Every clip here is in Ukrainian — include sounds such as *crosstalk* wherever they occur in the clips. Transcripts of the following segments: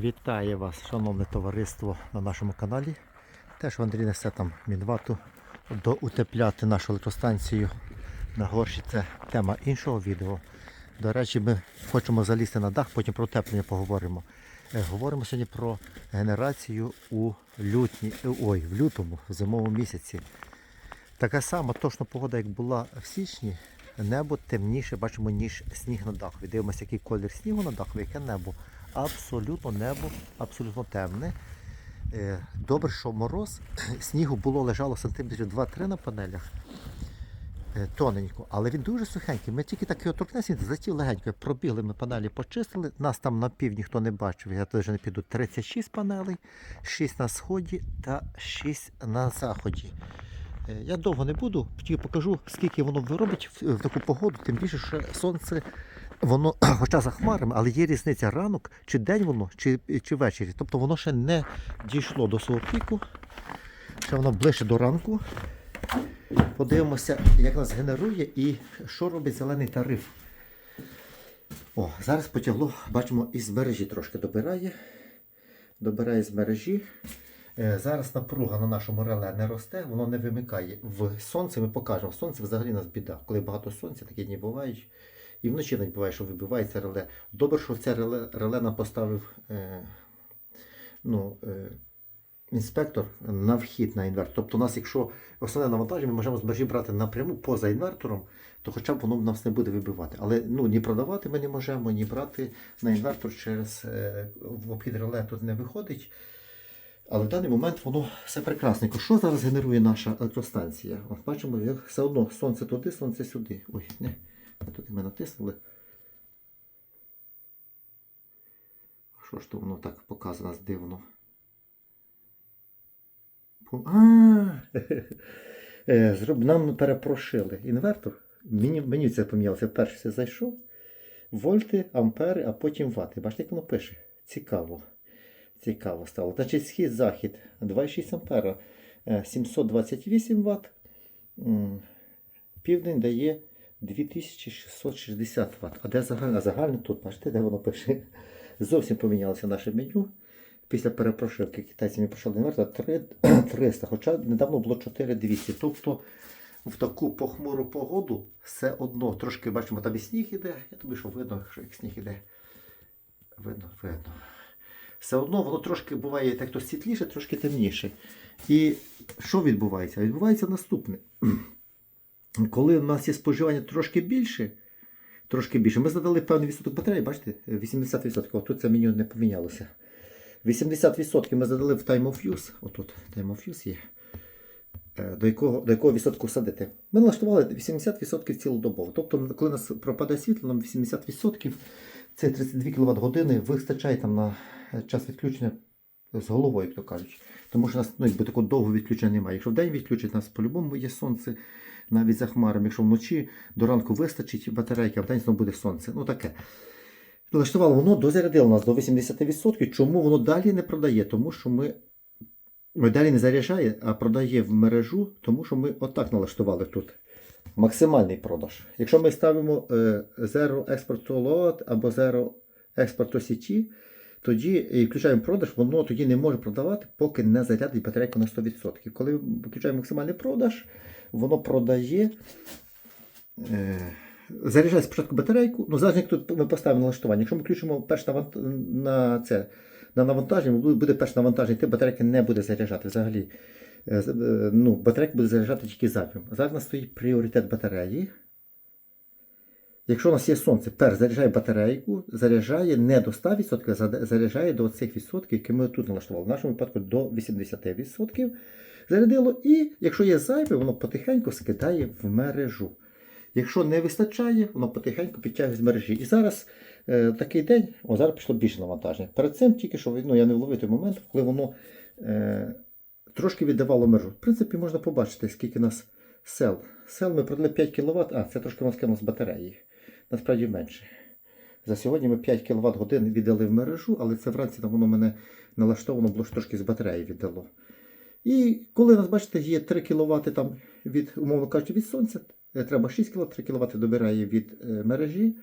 Вітаю вас, шановне товариство на нашому каналі. Теж в Андрій несе там мінвату доутепляти нашу електростанцію на горші. Це тема іншого відео. До речі, ми хочемо залізти на дах, потім про утеплення поговоримо. Е, Говоримо сьогодні про генерацію у лютні, е, ой, в лютому, в зимовому місяці. Така сама точно погода, як була в січні. Небо темніше, бачимо, ніж сніг на даху. Дивимося, який колір снігу на даху, яке небо. Абсолютно небо, абсолютно темне. Е, Добре, що мороз, *clears throat* снігу було лежало сантиметрів 2-3 на панелях. Е, Тоненько, але він дуже сухенький. Ми тільки так його торкнеться, затів легенько. Пробігли ми панелі, почистили. Нас там на пів ніхто не бачив. Я теж не піду. 36 панелей, 6 на сході та 6 на заході. Е, Я довго не буду, тільки покажу, скільки воно виробить в, в таку погоду, тим більше, що сонце, воно, *clears throat* хоча за хмарами, але є різниця ранок, чи день воно, чи, чи ввечері. Тобто воно ще не дійшло до свого піку, ще воно ближче до ранку. Подивимося, як нас генерує і що робить зелений тариф. О, зараз потягло, бачимо, із мережі трошки добирає. Добирає з мережі. Е, Зараз напруга на нашому реле не росте, воно не вимикає. В сонце ми покажемо. Сонце взагалі нас біда. Коли багато сонця, такі дні бувають. І вночі навіть буває, що вибивається реле. Добре, що це реле, реле поставив е, ну, е, інспектор на вхід на інвертор. Тобто, у нас, якщо основне навантаження, ми можемо з мережі брати напряму поза інвертором, то хоча б воно нас не буде вибивати. Але ну, ні продавати ми не можемо, ні брати на інвертор через е, в обхід реле тут не виходить. Але в даний момент воно все прекрасненько. Що зараз генерує наша електростанція? От бачимо, як все одно сонце туди, сонце сюди. Ой, не туди ми натиснули. Що ж то воно так показано дивно? А, *laughs* Е, Нам перепрошили інвертор. Мені, мені це помінялося. Перше це зайшов. Вольти, ампери, а потім вати. Бачите, як воно пише? Цікаво. Цікаво стало. Значить, схід захід 2,6 ампера, е, 728 Вт. Південь дає 2660 Вт. А де загальне? Загальне тут, бачите, де воно пише. Зовсім помінялося наше меню. Після перепрошивки китайцями пройшли інвертор 300, *clears throat* хоча недавно було 4200. Тобто в таку похмуру погоду все одно. Трошки бачимо, там і сніг іде. Я тобі що видно, що як сніг іде. Видно, видно все одно воно трошки буває так то світліше, трошки темніше. І що відбувається? Відбувається наступне. *clears throat* Коли у нас є споживання трошки більше, трошки більше, ми задали певний відсоток батареї, бачите, 80%, тут це меню не помінялося. 80% ми задали в Time of Use, отут Time of Use є. Е, До якого, до якого відсотку садити? Ми налаштували 80% цілодобово. Тобто, коли у нас пропадає світло, нам 80% це 32 кВт години вистачає там на час відключення з головою, як то кажуть. Тому що нас ну, якби такого довго відключення немає. Якщо в день відключить, нас по-любому є сонце, навіть за хмарами. Якщо вночі до ранку вистачить батарейки, а в знову буде сонце. Ну таке. Налаштувало воно дозарядило нас до 80%. Чому воно далі не продає? Тому що ми. Ми далі не заряджає, а продає в мережу, тому що ми отак налаштували тут. Максимальний продаж. Якщо ми ставимо е, Zero Export Load або Zero Export to січі, тоді і включаємо продаж, воно тоді не може продавати, поки не зарядить батарейку на 100%. Коли включаємо максимальний продаж, воно продає. Е, заряджає спочатку батарейку, ну залежно як тут ми поставимо налаштування. Якщо ми включимо перш навант... на це на навантаження, буде- буде перш навантаження, ти батарейки не буде заряджати взагалі. Е, е, Ну, батарейка буде заряджати тільки запів. Зараз у нас стоїть пріоритет батареї. Якщо у нас є сонце, перш заряджає батарейку, заряджає не до 100%, заряджає до цих відсотків, які ми тут налаштували. В нашому випадку до 80% зарядило. І якщо є зайве, воно потихеньку скидає в мережу. Якщо не вистачає, воно потихеньку підтягує з мережі. І зараз е, такий день, о, зараз пішло більше навантаження. Перед цим тільки що ну, я не вловив той момент, коли воно е, трошки віддавало мережу. В принципі, можна побачити, скільки у нас сел. Сел ми продали 5 кВт, а це трошки у нас кинуло з батареї. Насправді менше. За сьогодні ми 5 кВт годин віддали в мережу, але це вранці там воно мене налаштовано було трошки з батареї віддало. І коли нас, бачите, є 3 кВт там від, умовно кажучи, від сонця, е, треба 6 кВт, 3 кВт добирає від е, мережі,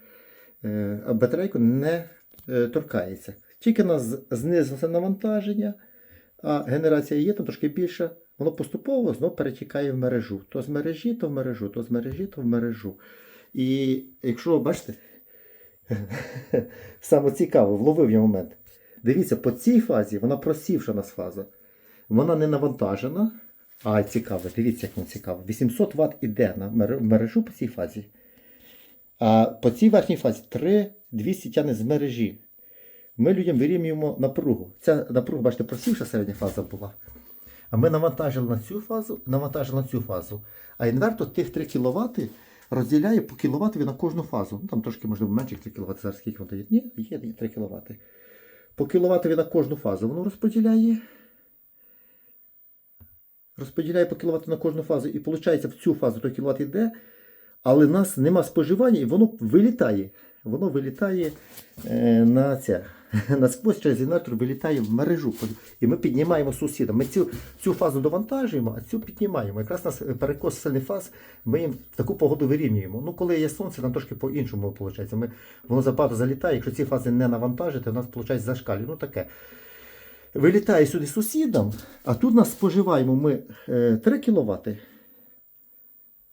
е, а батарейку не торкається. Тільки нас знизилося навантаження, а генерація є там трошки більша, воно поступово знову перетікає в мережу. То з мережі, то в мережу, то з мережі, то в мережу. І якщо бачите, *laughs* саме цікаво, вловив я момент. Дивіться, по цій фазі вона просівша нас фаза. Вона не навантажена. А, цікаво, дивіться, як воно цікаво. 800 Вт іде на мережу по цій фазі. А по цій верхній фазі 3200 тягне з мережі. Ми людям вирівнюємо напругу. Ця напруга, бачите, просівша середня фаза була. А ми навантажили на цю фазу, навантажили на цю фазу. А інвертор тих 3 кВт розділяє по кіловатові на кожну фазу. Ну, там трошки, можливо, менше 3 кВт. Зараз скільки воно дає? Ні, є, є 3 кВт. По кіловатові на кожну фазу воно розподіляє. Розподіляє по кіловату на кожну фазу. І виходить, в цю фазу той кіловат йде, але в нас нема споживання, і воно вилітає. Воно вилітає е, на це. *laughs* Насквозь через інвертор вилітає в мережу. І ми піднімаємо сусіда. Ми цю, цю фазу довантажуємо, а цю піднімаємо. Якраз нас перекос сильний фаз, ми їм в таку погоду вирівнюємо. Ну, коли є сонце, там трошки по-іншому виходить. Ми, воно западо залітає, якщо ці фази не навантажити, у нас виходить зашкалює. Ну таке. Вилітає сюди сусідам, а тут нас споживаємо ми е, 3 кВт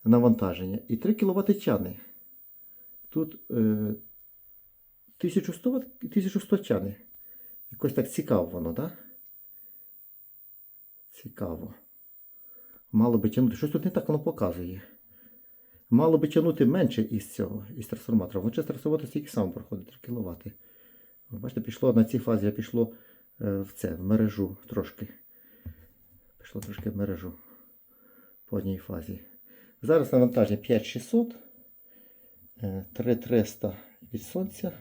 навантаження і 3 кВт тяне. Тут е, 1100 Вт і 1100 тяне. Якось так цікаво воно, так? Цікаво. Мало би тягнути. Щось тут не так воно показує. Мало би тягнути менше із цього, із трансформатора. Воно через трансформатор стільки сам проходить 3 кВт. Бачите, пішло на цій фазі, а пішло е, в це, в мережу трошки. Пішло трошки в мережу по одній фазі. Зараз навантаження 5600, е, 3300 від сонця,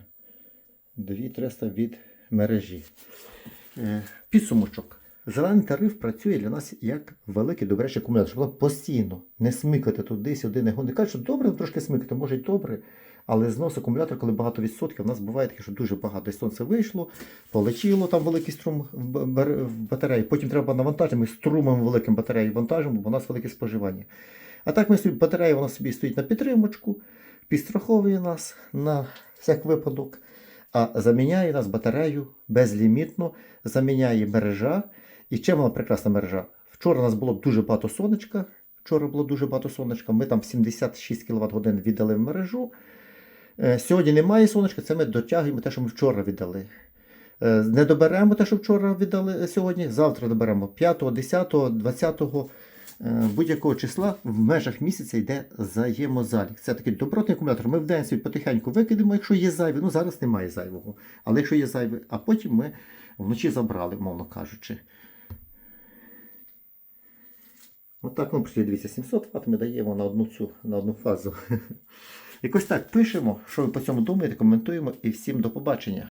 2300 від мережі. Е, Підсумочок. Зелений тариф працює для нас як великий добрячий акумулятор, щоб постійно не смикати туди-сюди, не гонити. Кажуть, що добре трошки смикати, може й добре, але знос акумулятора, коли багато відсотків, у нас буває таке, що дуже багато і сонце вийшло, полетіло там великий струм в батареї. Потім треба навантажити, ми струмом великим батарею вантажимо, бо у нас велике споживання. А так ми собі батарея вона собі стоїть на підтримочку, підстраховує нас на всяк випадок, а заміняє нас батарею безлімітно, заміняє мережа. І чим вона прекрасна мережа? Вчора у нас було дуже багато сонечка. Вчора було дуже багато сонечка. Ми там 76 кВт годин віддали в мережу. Е, Сьогодні немає сонечка, це ми дотягуємо те, що ми вчора віддали. Е, Не доберемо те, що вчора віддали е, сьогодні, завтра доберемо 5, 10, 20 е, будь-якого числа в межах місяця йде взаємозалік. Це такий добротний акумулятор. Ми в день собі потихеньку викидемо, якщо є зайве. Ну зараз немає зайвого. Але якщо є зайве, а потім ми вночі забрали, мовно кажучи. Отак ну, працює, дивіться, 700 Вт ми даємо на одну цю на одну фазу. *laughs* Якось так пишемо, що ви по цьому думаєте, коментуємо і всім до побачення.